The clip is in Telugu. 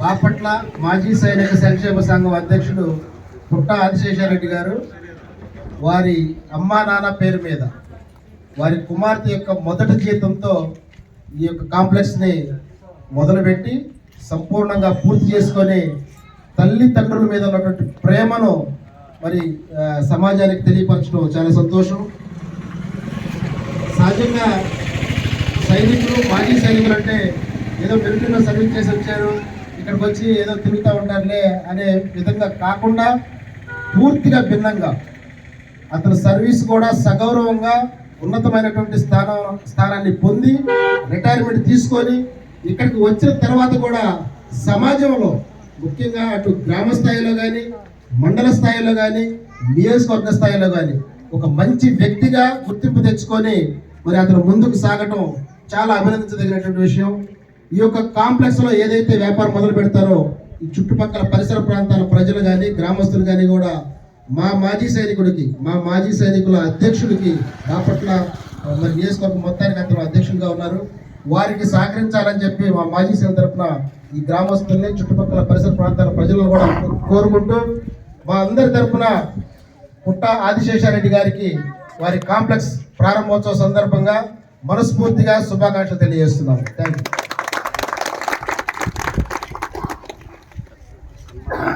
బాపట్ల మాజీ సైనిక సంక్షేమ సంఘం అధ్యక్షుడు పుట్ట ఆదిశేషారెడ్డి గారు వారి అమ్మా నాన్న పేరు మీద వారి కుమార్తె యొక్క మొదటి జీతంతో ఈ యొక్క కాంప్లెక్స్ని మొదలుపెట్టి సంపూర్ణంగా పూర్తి చేసుకొని తల్లిదండ్రుల మీద ఉన్నటువంటి ప్రేమను మరి సమాజానికి తెలియపరచడం చాలా సంతోషం. సహజంగా సైనికులు మాజీ సైనికులు అంటే ఏదో మిలిటరీలో సర్వీస్ చేసి వచ్చారు. ఇక్కడికి వచ్చి ఏదో తిరుగుతూ ఉంటారులే అనే విధంగా కాకుండా పూర్తిగా భిన్నంగా అతని సర్వీస్ కూడా సగౌరవంగా ఉన్నతమైనటువంటి స్థానం స్థానాన్ని పొంది రిటైర్మెంట్ తీసుకొని ఇక్కడికి వచ్చిన తర్వాత కూడా సమాజంలో ముఖ్యంగా అటు గ్రామ స్థాయిలో కానీ మండల స్థాయిలో కానీ నియోజకవర్గ స్థాయిలో కానీ ఒక మంచి వ్యక్తిగా గుర్తింపు తెచ్చుకొని మరి అతను ముందుకు సాగటం చాలా అభినందించదగినటువంటి విషయం. ఈ యొక్క కాంప్లెక్స్లో ఏదైతే వ్యాపారం మొదలు పెడతారో ఈ చుట్టుపక్కల పరిసర ప్రాంతాల ప్రజలు కానీ గ్రామస్తులు కానీ కూడా మా మాజీ సైనికుడికి మా మాజీ సైనికుల అధ్యక్షుడికి బాపట్ల మరి నియోజకవర్గం మొత్తానికి అందరూ అధ్యక్షుడిగా ఉన్నారు. వారికి సహకరించాలని చెప్పి మా మాజీ సైనిక తరఫున ఈ గ్రామస్తుల్ని చుట్టుపక్కల పరిసర ప్రాంతాల ప్రజలను కూడా కోరుకుంటూ మా అందరి తరఫున పుట్ట ఆదిశేషారెడ్డి గారికి వారి కాంప్లెక్స్ ప్రారంభోత్సవ సందర్భంగా మనస్ఫూర్తిగా శుభాకాంక్షలు తెలియజేస్తున్నాం థ్యాంక్ యూ Yeah.